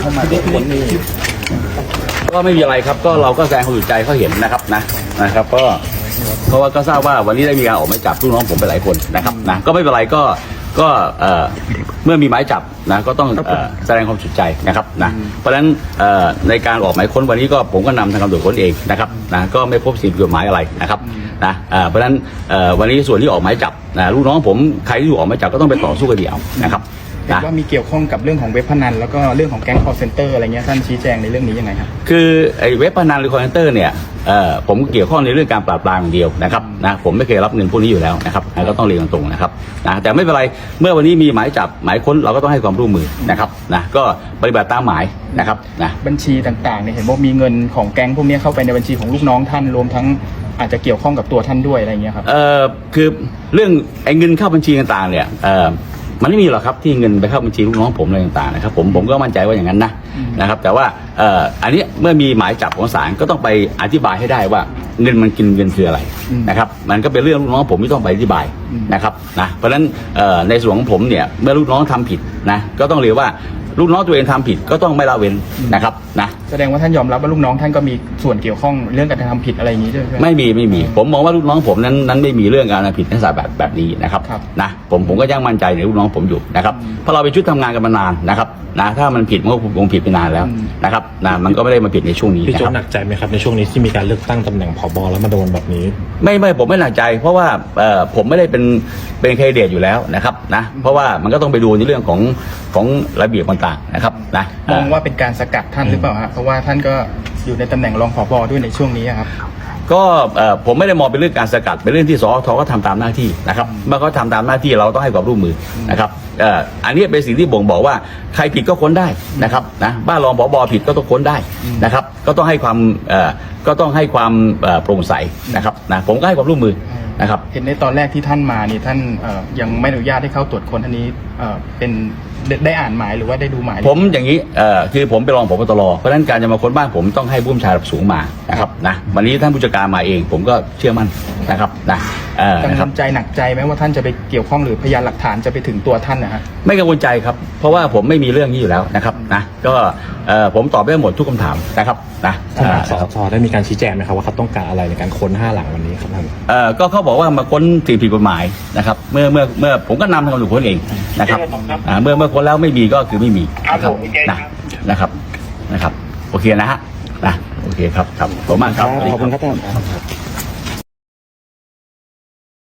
เข้ามาตรวจค้นนี่ก็ไม่มีอะไรครับก็เราก็แสดงความสุขใจเขาเห็นนะครับนะนะครับ ก็เพราะว่าก็ทราบว่าวันนี้ได้มีการออกหมายจับลูกน้องผมไปหลายคนนะครับนะก็ไม่เป็นไรก็ก็เอ่อเมื่อมีหมายจับนะก็ต้องเอ่อแสดงความสุขใจนะครับนะเพราะฉะนั้นเอ่อในการออกหมายค้นวันนี้ก็ผมก็นำทางตำรวจค้นเองนะครับนะก็ไม่พบสิ่งผิดกฎหมายอะไรนะครับนะเอ่อเพราะฉะนั้นเอ่อวันนี้ส่วนที่ออกหมายจับนะลูกน้องผมใครที่อยู่ออกหมายจับก็ต้องไปต่อสู้คดีเอานะครับ เห็นนะว่ามีเกี่ยวข้องกับเรื่องของเว็บพนันแล้วก็เรื่องของแก๊งคอร์เซนเตอร์อะไรเงี้ยท่านชี้แจงในเรื่องนี้ยังไงครับคือไอ้เว็บพนันหรือคอมพิวเตอร์เนี่ยเอ่อผมเกี่ยวข้องในเรื่องการปราบปรามอย่างเดียวนะครับนะผมไม่เคยรับเงินพวกนี้อยู่แล้วนะครับนะก็ต้องเรียนตรงๆนะครับนะแต่ไม่เป็นไรเมื่อวันนี้มีหมายจับหมายค้นเราก็ต้องให้ความร่วมมือนะครับนะก็ปฏิบัติตามหมายนะครับนะบัญชีต่างๆเนี่ยเห็นว่ามีเงินของแก๊งพวกเนี้ยเข้าไปในบัญชีของลูกน้องท่านรวมทั้งอาจจะเกี่ยวข้องกับตัวท่านด้วยอะไรเงี้ยครับ เอ่อคือเรื่องไอ้เงินเข้าบัญชีต่างๆเนี่ยเอ่อ มันไม่มีหรอกครับที่เงินไปเข้าบัญชีลูกน้องผมอะไรต่างๆนะครับผมผมก็มั่นใจว่าอย่างนั้นนะอืมนะครับ แต่ว่าเอ่ออันนี้เมื่อมีหมายจับของศาลก็ต้องไปอธิบายให้ได้ว่าเงินมันกินเงินคืออะไรนะครับ มันก็เป็นเรื่องลูกน้องผมที่ต้องไปอธิบายนะครับนะเพราะฉะนั้นเอ่อในส่วนของผมเนี่ยเมื่อลูกน้องทำผิดนะก็ต้องเรียกว่าลูกน้องตัวเองทำผิดก็ต้องไม่ละเว้นนะครับนะ แสดงว่าท่านยอมรับว่าลูกน้องท่านก็มีส่วนเกี่ยวข้องเรื่องการกระทำผิดอะไรอย่างนี้ด้วยใช่ไหม ไม่มีไม่มี ผมมองว่าลูกน้องผมนั้นนั้นไม่มีเรื่องการผิดนักศึกษาแบบแบบนี้นะครับครับนะผมผมก็ยังมั่นใจในลูกน้องผมอยู่นะครับเพราะเราไปนชุดทำงานกันมานานนะครับนะถ้ามันผิดมันก็คงผิดไปนานแล้วนะครับนะมันก็ไม่ได้มาผิดในช่วงนี้พี่นะโจ๊คกรับ หนักใจไหมครับในช่วงนี้ที่มีการเลือกตั้งตำแหน่งผบแล้วมาโดนแบบนี้ ไม่ไม่ผมไม่หนักใจ เพราะว่าเอ่อผมไม่ได้เป็นเป็นแคนดิเดตอยู่แล้วนะครับนะเพราะว่ามันก็ต้องไปดูในเรื่องของของระเบียบต่างๆนะครับนะมองว่าเป็นการสกัดท่านหรือเปล่าฮะเพราะว่าท่านก็อยู่ในตำแหน่งรองผบด้วยในช่วงนี้อะครับ ก็เอ่อผมไม่ได้มองเป็นเรื่องการสกัดเป็นเรื่องที่สอทก็ทำตามหน้าที่นะครับเมื่อเขาทำตามหน้าที่เราต้องให้ความร่วมมือนะครับเอ่ออันนี้เป็นสิ่งที่บ่งบอกว่าใครผิดก็ค้นได้นะครับนะบ้านรองผบผิดก็ต้องค้นได้นะครับ ก็ต้องให้ความเอ่อก็ต้องให้ความเอ่อโปร่งใสนะครับนะผมก็ให้ความร่วมมือนะครับเห็นในตอนแรกที่ท่านมานี่ท่านเอ่อยังไม่อนุญาตให้เข้าตรวจค้นอันนี้เอ่อเป็น ได้ได้อ่านหมายหรือว่าได้ดูหมายผมอย่างนี้เอ่อคือผมเป็นรองผบตรเพราะฉะนั้นการจะมาค้นบ้านผมต้องให้ผู้บัญชาการระดับสูงมานะครับนะวันนี้ท่านผู้จัดการมาเอง ผมก็เชื่อมั่นนะครับนะเอ่อกังนะควรับลใจหนักใจไหมว่าท่านจะไปเกี่ยวข้องหรือพยานหลักฐานจะไปถึงตัวท่านนะฮะ ไม่กังวลใจครับ เพราะว่าผมไม่มีเรื่องนี้อยู่แล้วนะครับนะก็เอ่อผมตอบได้หมดทุกคำถามนะครับนะทางสเอ่อสได้มีการชี้แจงไหมครับว่าเขาต้องการอะไรในการค้นห้าหลังวันนี้ครับท่าน เอ่อก็เขาบอกว่ามาค้นสิ่งผิดกฎหมายนะครับเมื่อเมื่อเมื่อผมก็นำทางตำรวจค้นเอง นะครับอ่าเมื่อเมื่อค้นแล้วไม่มีก็คือไม่มีนะครับนะนะครับนะครับ โอเคนะฮะนะโอเคครับครับขอบคุณมากครับขอบคุณครับท่าน